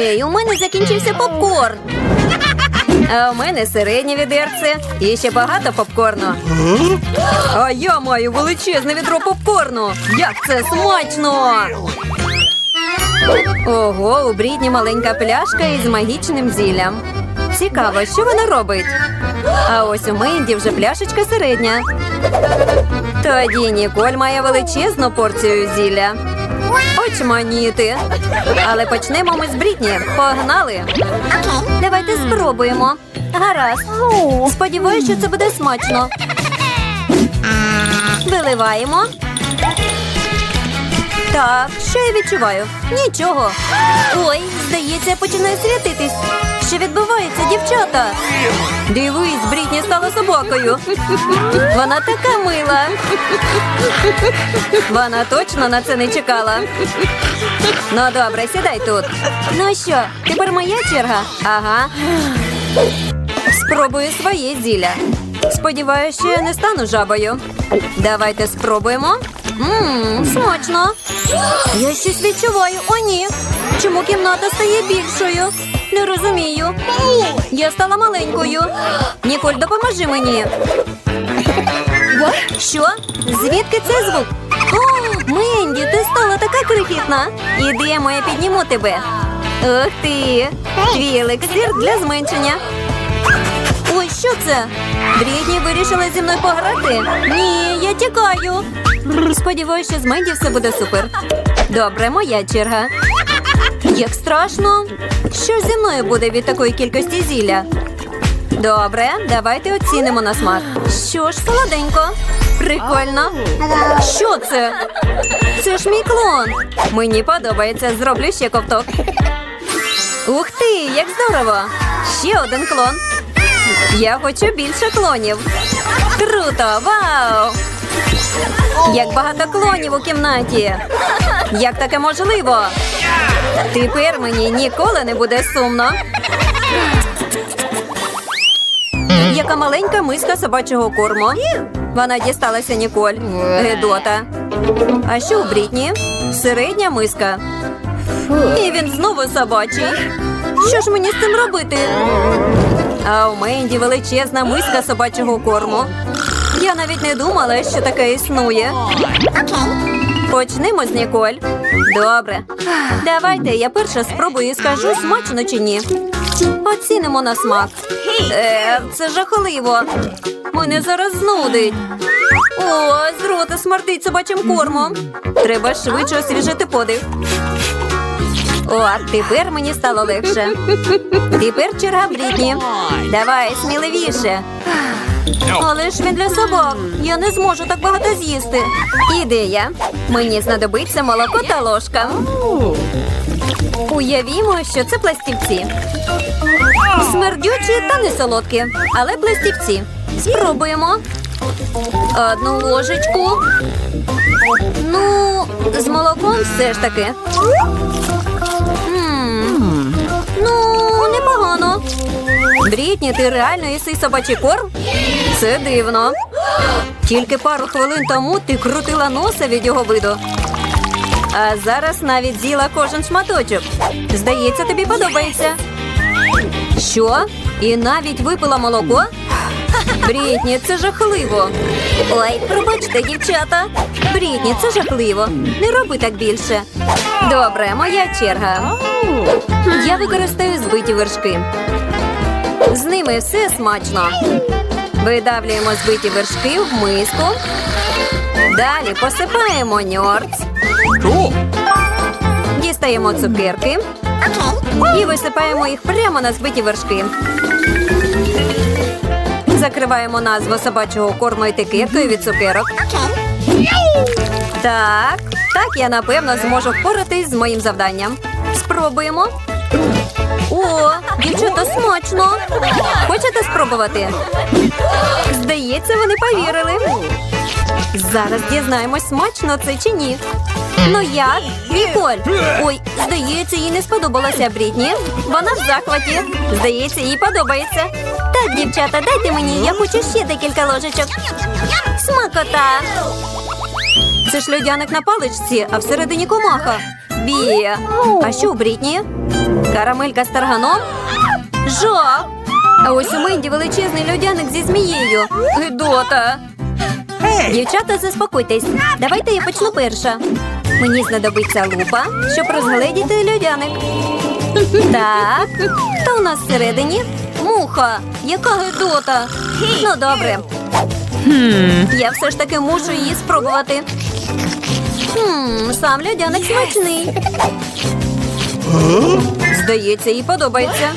Ей, у мене закінчився попкорн. А у мене середнє відерце і ще багато попкорну. А я маю величезне відро попкорну. Як це смачно! Ого, у Брідні маленька пляшка із магічним зіллям. Цікаво, що вона робить. А ось у Менді вже пляшечка середня. Тоді Ніколь має величезну порцію зілля. Очманіти. Але почнемо ми з Брітні. Погнали. Давайте спробуємо. Гаразд. Сподіваюсь, що це буде смачно. Виливаємо. Так, що я відчуваю? Нічого. Ой, здається, я починаю світитись. Що відбувається, дівчата? Дивись, Брітні стала собакою. Вона така мила. Вона точно на це не чекала. Ну добре, сідай тут. Ну що, тепер моя черга? Ага. Спробую своє зілля. Сподіваюся, що я не стану жабою. Давайте спробуємо. Ммм, смачно. Я щось відчуваю. О, ні. Чому кімната стає більшою? Не розумію. Я стала маленькою. Ніколь, допоможи мені. Що? Звідки цей звук? О, Менді, ти стала така крихітна. Ідемо, я підніму тебе. Ух ти! Твій елексир для зменшення. Ой, що це? Брідні вирішила зі мною пограти? Ні, я тікаю. Сподіваюся, що з Менді все буде супер. Добре, моя черга. Як страшно. Що зі мною буде від такої кількості зілля? Добре, давайте оцінимо на смак. Що ж, солоденько. Прикольно. Що це? Це ж мій клон. Мені подобається, зроблю ще ковток. Ух ти, як здорово! Ще один клон. Я хочу більше клонів. Круто! Вау! Як багато клонів у кімнаті. Як таке можливо? Тепер мені ніколи не буде сумно. Яка маленька миска собачого корму. Вона дісталася Ніколь. Гедота. А що у Брітні? Середня миска. І він знову собачий. Що ж мені з цим робити? А у Менді величезна миска собачого корму. Я навіть не думала, що таке існує. Почнемо з Ніколь. Добре. Давайте я перша спробую і скажу, смачно чи ні. Оцінимо на смак. Е, це жахливо. Мене зараз знудить. О, з рота смердить собачим кормом. Треба швидше освіжити подих. О, тепер мені стало легше. Тепер черга Брітні. Давай, сміливіше. Але ж він для собак. Я не зможу так багато з'їсти. Ідея. Мені знадобиться молоко та ложка. Уявімо, що це пластівці. Смердючі та не солодкі, але пластівці. Спробуємо. Одну ложечку. Ну, з молоком все ж таки. М, Брітні, ти реально їси собачий корм? Це дивно. Тільки пару хвилин тому ти крутила носа від його виду. А зараз навіть з'їла кожен шматочок. Здається, тобі подобається. Що? І навіть випила молоко? Брітні, це жахливо. Ой, пробачте, дівчата. Брітні, це жахливо. Не роби так більше. Добре, моя черга. Я використаю збиті вершки. З ними все смачно. Видавлюємо збиті вершки в миску. Далі посипаємо ньорц. Дістаємо цукерки і висипаємо їх прямо на збиті вершки. Закриваємо назву собачого корму етикеткою від цукерок. Так, так я напевно зможу впоратись з моїм завданням. Спробуємо. О, дівчата, смачно. Хочете спробувати? Здається, вони повірили. Зараз дізнаємось, смачно це чи ні. Ну як? Ніколь. Ой, здається, їй не сподобалася Брітні. Вона в захваті. Здається, їй подобається. Так, дівчата, дайте мені, я хочу ще декілька ложечок. Смакота. Це ж льодяник на паличці, а всередині комаха. Бі. А що у Брітні? Карамелька з тарганом? Жах! А ось у Менді величезний льодяник зі змією. Гидота. Дівчата, заспокойтесь. Давайте я почну перша. Мені знадобиться лупа, щоб розгледіти льодяник. Так, хто у нас всередині? Муха, яка гидота. Ну, добре. Я все ж таки мушу її спробувати. Хм, сам льодяник смачний. Здається, їй подобається.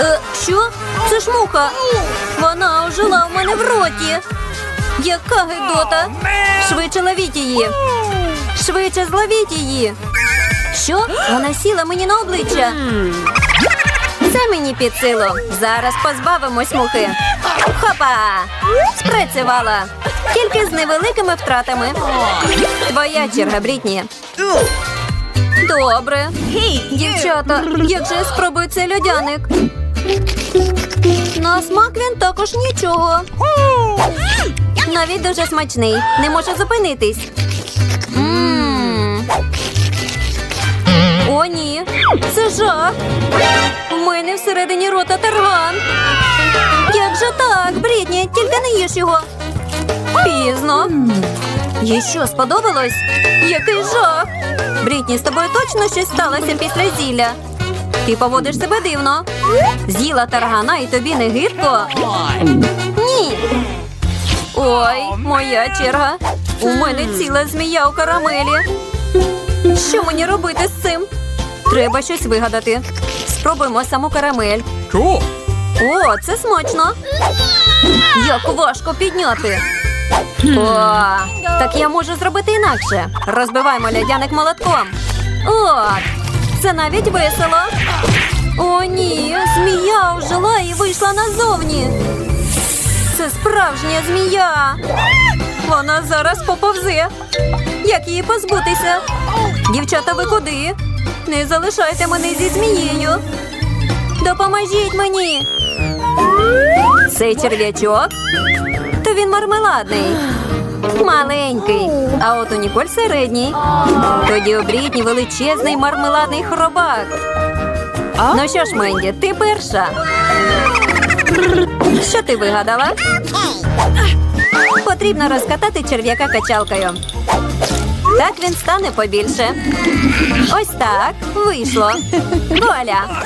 Е, що? Це ж муха. Вона ожила в мене в роті. Яка гидота. Швидше ловіть її. Швидше зловіть її. Що? Вона сіла мені на обличчя. Це мені під силу. Зараз позбавимось мухи. Хопа! Спрацювала. Тільки з невеликими втратами. Твоя черга, Брітні. Добре. Дівчата, як же я спробую цей льодяник? На смак він також нічого. Навіть дуже смачний. Не можу зупинитись. М. О, ні. Це жах. У мене всередині рота тарган. Як же так, Брітні, тільки не їж його. Пізно. Їй що, сподобалось? Який жах! Брітні, з тобою точно щось сталося після зілля. Ти поводиш себе дивно. З'їла таргана і тобі не гидко? Ні. Ой, моя черга. У мене ціла змія у карамелі. Що мені робити з цим? Треба щось вигадати. Спробуємо саму карамель. О, це смачно. Як важко підняти. О, так я можу зробити інакше. Розбиваємо лядяник молотком. От, це навіть весело. О, ні, змія ожила і вийшла назовні. Це справжня змія. Вона зараз поповзе. Як її позбутися? Дівчата, ви куди? Не залишайте мене зі змією. Допоможіть мені. Цей черв'ячок? Він мармеладний. Маленький. А от у Ніколь середній. Тоді у Брітні величезний мармеладний хробак. Ну що ж, Менді, ти перша. Що ти вигадала? Потрібно розкатати черв'яка качалкою. Так він стане побільше. Ось так. Вийшло. Вуаля.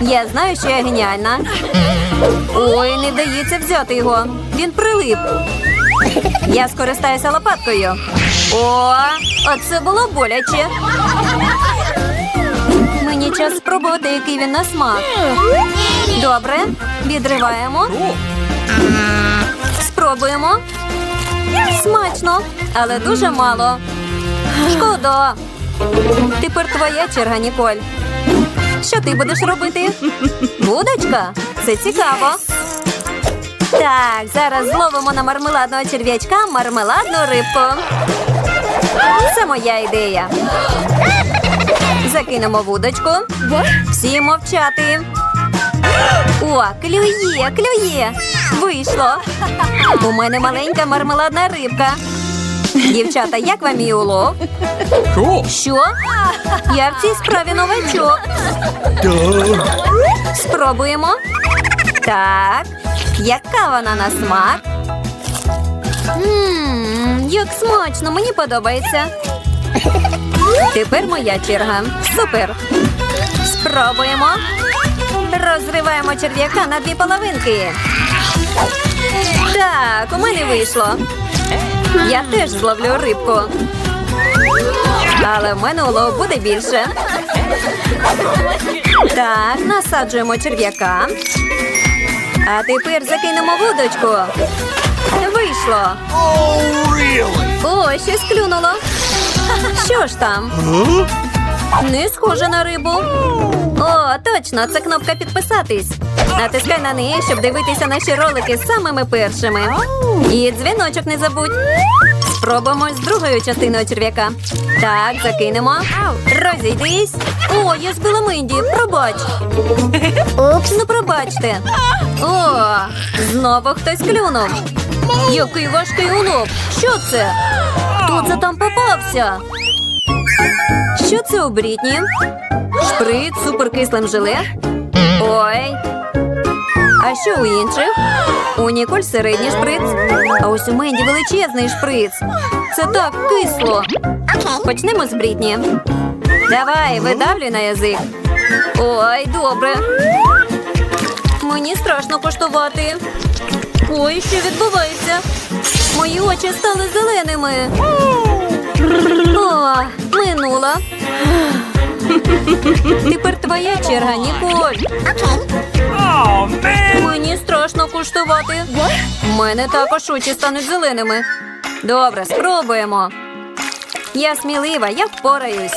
Я знаю, що я геніальна. Ой, не вдається взяти його. Він прилип. Я скористаюся лопаткою. О, оце було боляче. Мені час спробувати, який він на смак. Добре, відриваємо. Спробуємо. Смачно, але дуже мало. Шкода. Тепер твоя черга, Ніколь. Що ти будеш робити? Вудочка? Це цікаво. Так, зараз зловимо на мармеладного черв'ячка мармеладну рибку. Це моя ідея. Закинемо вудочку. Всі мовчати. О, клює, клює. Вийшло. У мене маленька мармеладна рибка. Дівчата, як вам мій улов? Що? Я в цій справі новачок. Спробуємо. Так. Яка вона на смак? Ммм, як смачно, мені подобається. Тепер моя черга. Супер. Спробуємо. Розриваємо черв'яка на дві половинки. Так, у мене вийшло. Я теж зловлю рибку. Але в мене улов буде більше. Так, насаджуємо черв'яка. А тепер закинемо вудочку. Вийшло. Oh, really? О, щось клюнуло. Що ж там? Не схоже на рибу. О, точно, це кнопка підписатись. Натискай на неї, щоб дивитися наші ролики самими першими. І дзвіночок не забудь. Спробуємо з другою частиною черв'яка. Так, закинемо. Розійдись. О, я збила Менді. Пробач. Упс. Ну, пробачте. О, знову хтось клюнув. Який важкий улов. Що це? Хто це там попався? Що це у Брітні? Шприц з суперкислим желе. Ой. А що у інших? У Ніколь середній шприц, а ось у Менді величезний шприц. Це так кисло. Почнемо з Брітні. Давай, видавлюй на язик. Ой, добре. Мені страшно коштувати. Ой, що відбувається? Мої очі стали зеленими. О, минула. Тепер твоя черга, Ніколь. Мені страшно куштувати. У мене також очі стануть зеленими. Добре, спробуємо. Я смілива, я впораюсь.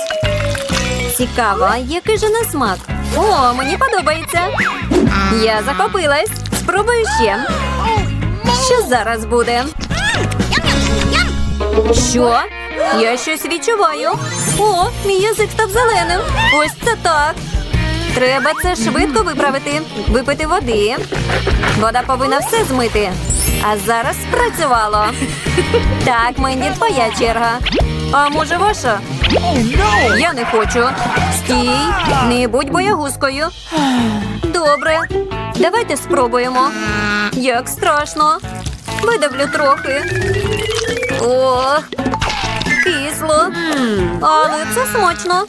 Цікаво, який же на смак? О, мені подобається. Я захопилась. Спробую ще. Що зараз буде? Що? Я щось відчуваю. О, мій язик став зеленим. Ось це так. Треба це швидко виправити. Випити води. Вода повинна все змити. А зараз спрацювало. Так, Менді, твоя черга. А може ваша? Я не хочу. Стій, не будь боягузкою. Добре. Давайте спробуємо. Як страшно. Видавлю трохи. Ох, кисло. Але це смачно.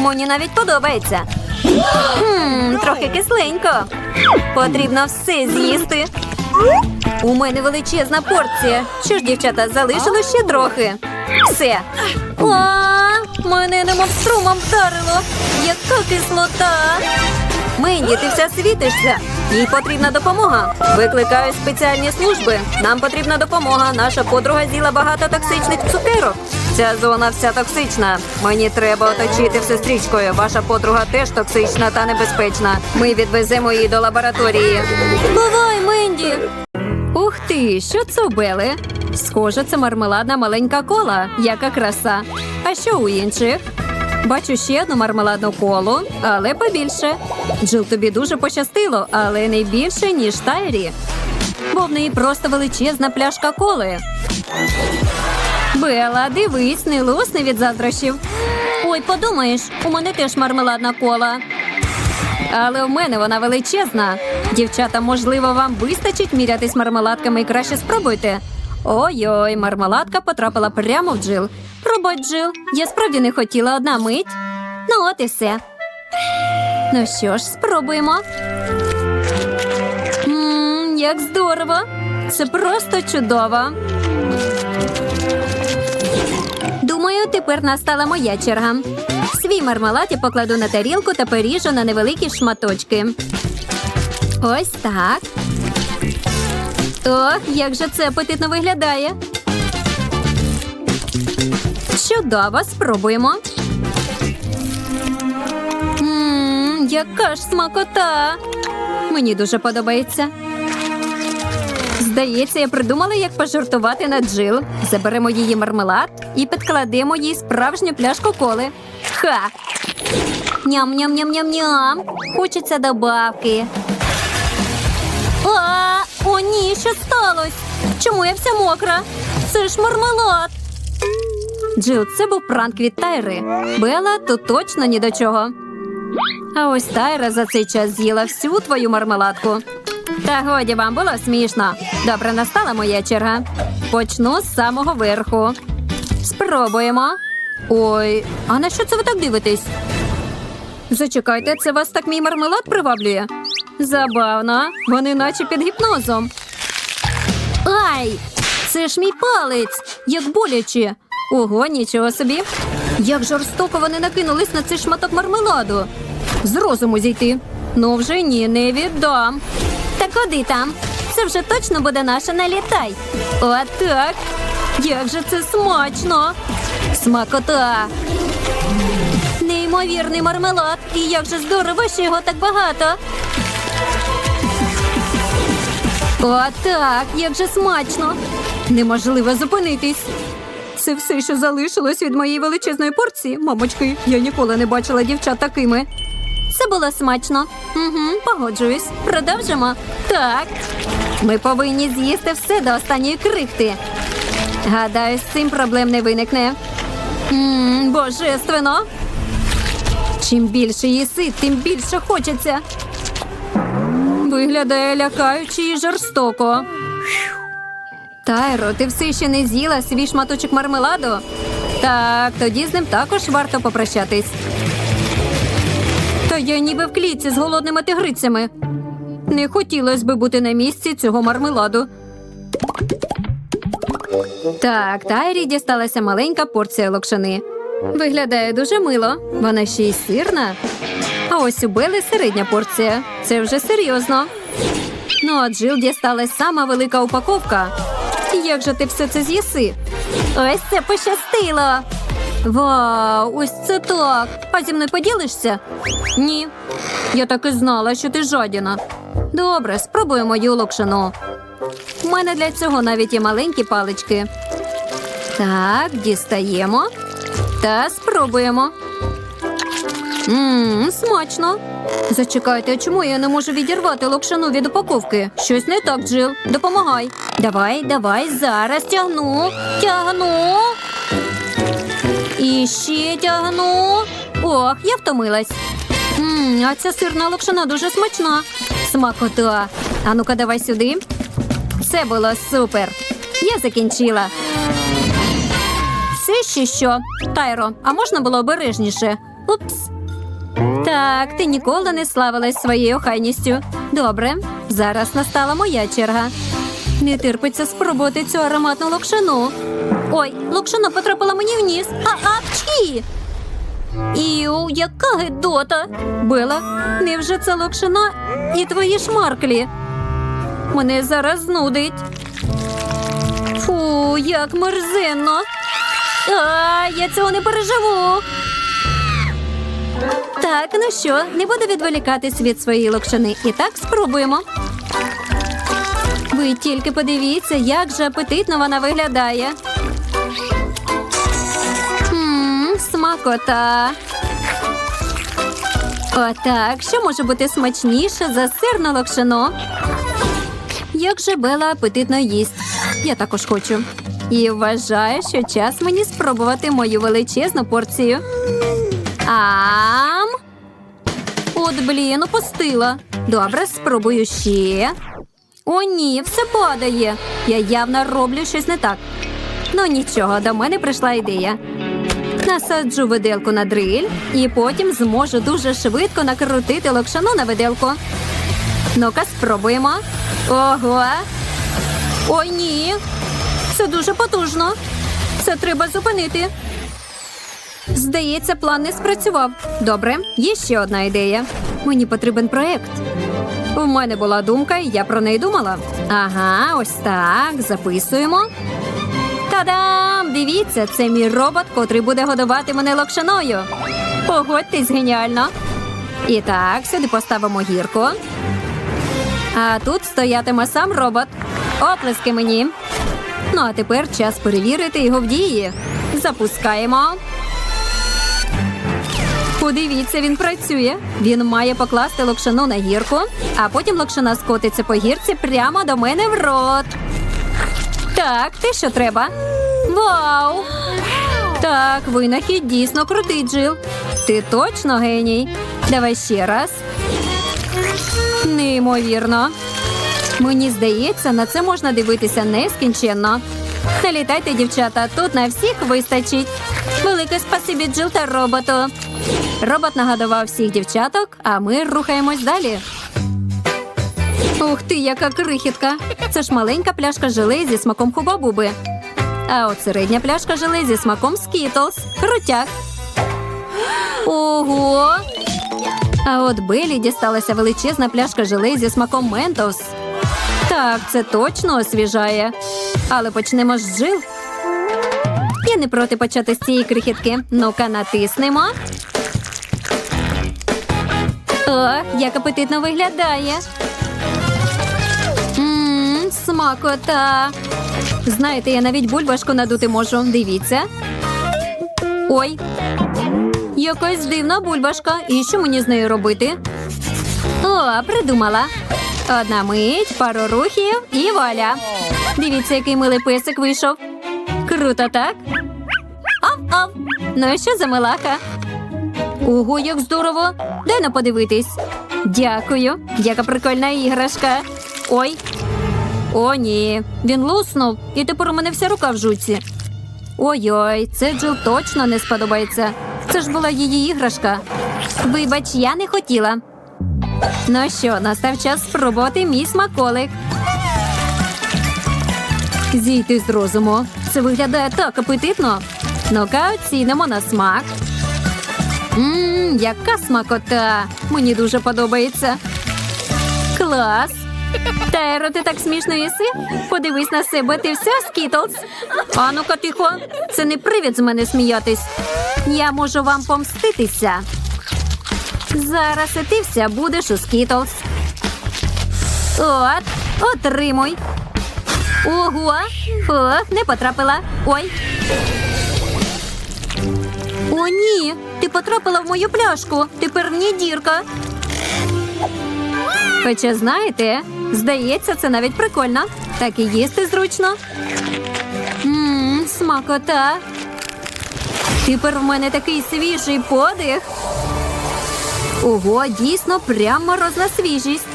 Мені навіть подобається. Хм, трохи кисленько. Потрібно все з'їсти. У мене величезна порція. Що ж, дівчата, залишилось ще трохи. Все. О, мене немов струмом вдарило. Яка кислота. Менді, ти вся світишся. Їй потрібна допомога. Викликаю спеціальні служби. Нам потрібна допомога. Наша подруга з'їла багато токсичних цукерок. Ця зона вся токсична. Мені треба оточити все стрічкою. Ваша подруга теж токсична та небезпечна. Ми відвеземо її до лабораторії. Бувай, Менді! Ух ти, що це у Бели? Схоже, це мармеладна маленька кола. Яка краса. А що у інших? Бачу ще одну мармеладну колу, але побільше. Джил, тобі дуже пощастило, але не більше, ніж Тайрі. Бо в неї просто величезна пляшка коли. Бела, дивись, не лусни від заздрощів. Ой, подумаєш, у мене теж мармеладна кола. Але в мене вона величезна. Дівчата, можливо, вам вистачить мірятись мармеладками і краще спробуйте. Ой-ой, мармеладка потрапила прямо в джил. Пробач, Джил, я справді не хотіла одна мить. Ну, от і все. Ну що ж, спробуємо. Мм, як здорово! Це просто чудово. Думаю, тепер настала моя черга. Свій мармелад я покладу на тарілку та поріжу на невеликі шматочки. Ось так. Ох, як же це апетитно виглядає. Чудово, спробуємо. Ммм, яка ж смакота. Мені дуже подобається. Здається, я придумала, як пожартувати на Джил. Заберемо її мармелад і підкладемо їй справжню пляшку коли. Ха! Ням-ням-ням-ням-ням. Хочеться добавки. А, о, ні, що сталося? Чому я вся мокра? Це ж мармелад. Джил, це був пранк від Тайри. Бела тут точно ні до чого. А ось Тайра за цей час з'їла всю твою мармеладку. Та годі вам було смішно. Добре, настала моя черга. Почну з самого верху. Спробуємо. Ой, а на що це ви так дивитесь? Зачекайте, це вас так мій мармелад приваблює? Забавно, вони наче під гіпнозом. Ай! Це ж мій палець! Як боляче! Ого, нічого собі. Як жорстоко вони накинулись на цей шматок мармеладу. З розуму зійти. Ну вже ні, не віддам. Та куди там? Це вже точно буде наша налітай. Отак. Як же це смачно! Смакота! Неймовірний мармелад. І як же здорово, що його так багато. Отак, як же смачно. Неможливо зупинитись. Це все, що залишилось від моєї величезної порції. Мамочки, я ніколи не бачила дівчат такими. Це було смачно. Угу, погоджуюсь. Продовжимо. Так. Ми повинні з'їсти все до останньої крихти. Гадаю, з цим проблем не виникне. Ммм, божественно. Чим більше їси, тим більше хочеться. Виглядає лякаюче і жорстоко. Тайро, ти все ще не з'їла свій шматочок мармеладу? Так, тоді з ним також варто попрощатись. Та я ніби в клітці з голодними тигрицями. Не хотілося би бути на місці цього мармеладу. Так, Тайрі дісталася маленька порція локшини. Виглядає дуже мило. Вона ще й сирна. А ось у Бели середня порція. Це вже серйозно. Ну, а Джил дісталась сама велика упаковка. Як же ти все це з'їси? Ось це пощастило. Вау, ось це так. А зі мною поділишся? Ні. Я так і знала, що ти жадіна. Добре, спробуємо локшину. У мене для цього навіть є маленькі палички. Так, дістаємо та спробуємо. Ммм, смачно. Зачекайте, а чому я не можу відірвати локшину від упаковки? Щось не так, Джил. Допомагай. Давай, давай, зараз тягну. Тягну. І ще тягну. Ох, я втомилась. Ммм, а ця сирна локшина дуже смачна. Смакота. А ну-ка, давай сюди. Це було супер. Я закінчила. Це ще що? Тайро, а можна було обережніше? Упс. Так, ти ніколи не славилась своєю охайністю. Добре, зараз настала моя черга. Не терпиться спробувати цю ароматну локшину. Ой, локшина потрапила мені в ніс. А апчі! Іу, яка гидота! Бела, невже це локшина і твої шмарклі? Мене зараз знудить. Фу, як мерзенно. А, я цього не переживу. Так, ну що, не буду відволікатись від своєї локшини. І так спробуємо. Ви тільки подивіться, як же апетитно вона виглядає. Ммм, смакота. Отак, що може бути смачніше за сирну локшину? Як же Бела апетитно їсть. Я також хочу. І вважаю, що час мені спробувати мою величезну порцію. Ам. От блін, опустила. Добре, спробую ще. О, ні, все падає. Я явно роблю щось не так. Ну нічого, до мене прийшла ідея. Насаджу виделку на дриль і потім зможу дуже швидко накрутити локшану на виделку. Ну-ка, спробуємо. Ого. Ой, ні. Це дуже потужно. Це треба зупинити. Здається, план не спрацював. Добре, є ще одна ідея. Мені потрібен проект. У мене була думка, і я про неї думала. Ага, ось так. Записуємо. Та-дам! Дивіться, це мій робот, котрий буде годувати мене локшиною. Погодьтесь, геніально. І так, сюди поставимо гірку. А тут стоятиме сам робот. Оплески мені. Ну а тепер час перевірити його в дії. Запускаємо. Подивіться, він працює. Він має покласти локшину на гірку, а потім локшина скотиться по гірці прямо до мене в рот. Так, те, що треба. Вау! Так, винахід дійсно крутий, Джил. Ти точно геній. Давай ще раз. Неймовірно. Мені здається, на це можна дивитися нескінченно. Налітайте, дівчата, тут на всіх вистачить. Велике спасибі Джил та роботу. Робот нагадував всіх дівчаток, а ми рухаємось далі. Ух ти, яка крихітка! Це ж маленька пляшка желе зі смаком хубабуби. А от середня пляшка желе зі смаком скітлс. Крутяк. Ого! А от Белі дісталася величезна пляшка желе зі смаком ментос. Так, це точно освіжає. Але почнемо з Джил. Я не проти почати з цієї крихітки. Ну-ка, натиснемо. Ох, як апетитно виглядає. Ммм, смакота. Знаєте, я навіть бульбашку надути можу. Дивіться. Ой. Якась дивна бульбашка. І що мені з нею робити? О, придумала. Одна мить, пару рухів і вуаля. Дивіться, який милий песик вийшов. Круто, так? Ав-ав. Ну і що за милаха? Ого, як здорово! Дай на подивитись. Дякую. Яка прикольна іграшка. Ой. О, ні. Він луснув, і тепер у мене вся рука в жуці. Ой-ой, це Джил точно не сподобається. Це ж була її іграшка. Вибач, я не хотіла. Ну що, настав час спробувати мій смаколик. Зійти з розуму. Це виглядає так апетитно. Ну-ка, оцінимо на смак. Ммм, яка смакота! Мені дуже подобається. Клас! Тайро, ти так смішно їси? Подивись на себе, ти вся скітлз. А ну-ка тихо, це не привід з мене сміятись. Я можу вам помститися. Зараз і ти вся будеш у скітлз. От, отримуй. Ого! Ох, не потрапила. Ой. О, ні! Ти потрапила в мою пляшку. Тепер ній дірка. Хоча, знаєте, здається, це навіть прикольно. Так і їсти зручно. Ммм, смакота. Тепер в мене такий свіжий подих. Ого, дійсно, прям морозна свіжість.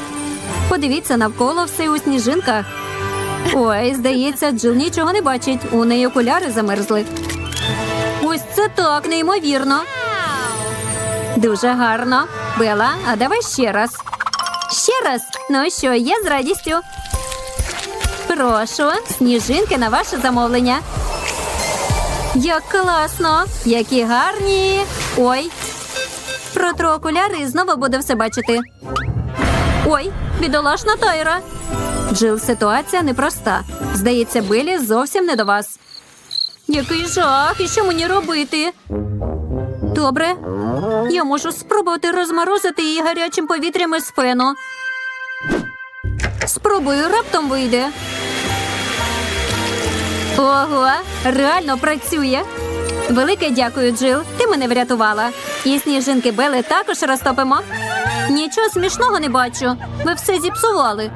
Подивіться навколо все у сніжинках. Ой, здається, Джил нічого не бачить. У неї окуляри замерзли. Ось це так, неймовірно. Дуже гарно. Бела, а давай ще раз. Ще раз. Ну що, я з радістю. Прошу, сніжинки на ваше замовлення. Як класно! Які гарні. Ой. Протру окуляри і знову буде все бачити. Ой, бідолашна Тайра. Джил, ситуація непроста. Здається, Белі зовсім не до вас. Який жах, і що мені робити? Добре, я можу спробувати розморозити її гарячим повітрям із фену. Спробую, раптом вийде. Ого, реально працює. Велике дякую, Джил. Ти мене врятувала. І сніжинки Бели також розтопимо. Нічого смішного не бачу. Ви все зіпсували.